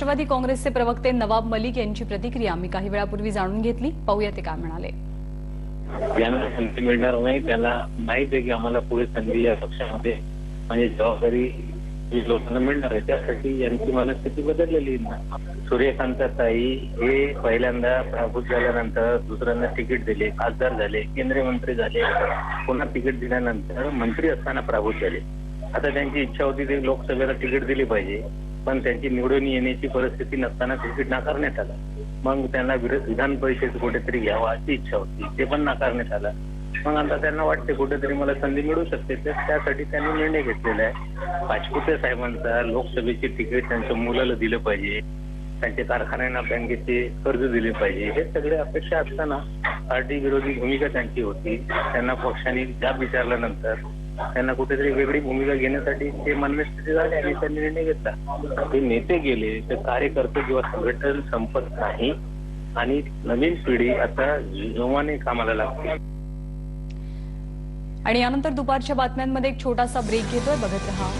राष्ट्रवादी काँग्रेसचे प्रवक्ते नवाब मलिक यांची प्रतिक्रिया मी काही वेळापूर्वी जाणून घेतली. पाहूया ते काय म्हणाले. ज्यांना संधी मिळणार नाही त्याला माहीत आहे की आम्हाला पुढे संधी या पक्षामध्ये म्हणजे जबाबदारी जी लोकांना मिळणार आहे त्यासाठी यांची मनस्थिती बदललेली सूर्यकांत ताई हे पहिल्यांदा प्रभूत झाल्यानंतर दुसऱ्यांदा तिकीट दिले खासदार झाले केंद्रीय मंत्री झाले पुन्हा तिकीट दिल्यानंतर मंत्री असताना प्रभूत झाले. आता त्यांची इच्छा होती ते लोकसभेला तिकीट दिली पाहिजे. पण त्यांची निवडून येण्याची परिस्थिती नसताना तिकीट नाकारण्यात आलं. मग त्यांना विरोध विधान परिषद कुठेतरी घ्यावा अशी इच्छा होती. ते पण नाकारण्यात आलं. मग आता त्यांना वाटते कुठेतरी मला संधी मिळू शकते. तर त्यासाठी त्यांनी निर्णय घेतलेला आहे. पाचपुते साहेबांचा लोकसभेची तिकीट त्यांच्या मुलाला दिलं पाहिजे. त्यांच्या कारखान्यांना बँकेचे कर्ज दिले पाहिजे. हे सगळे अपेक्षा असताना पार्टी विरोधी भूमिका त्यांची होती. त्यांना पक्षाने जाब विचारल्यानंतर त्यांना कुठेतरी वेगळी भूमिका घेण्यासाठी ते मनस्थिती झाले आणि त्यांनी निर्णय घेतला. ते नेते गेले तर कार्यकर्ते किंवा संघटन संपत नाही. आणि नवीन पिढी आता जोमाने कामाला लागते. आणि यानंतर दुपारच्या बातम्यांमध्ये एक छोटासा ब्रेक घेतोय. बघत रहा.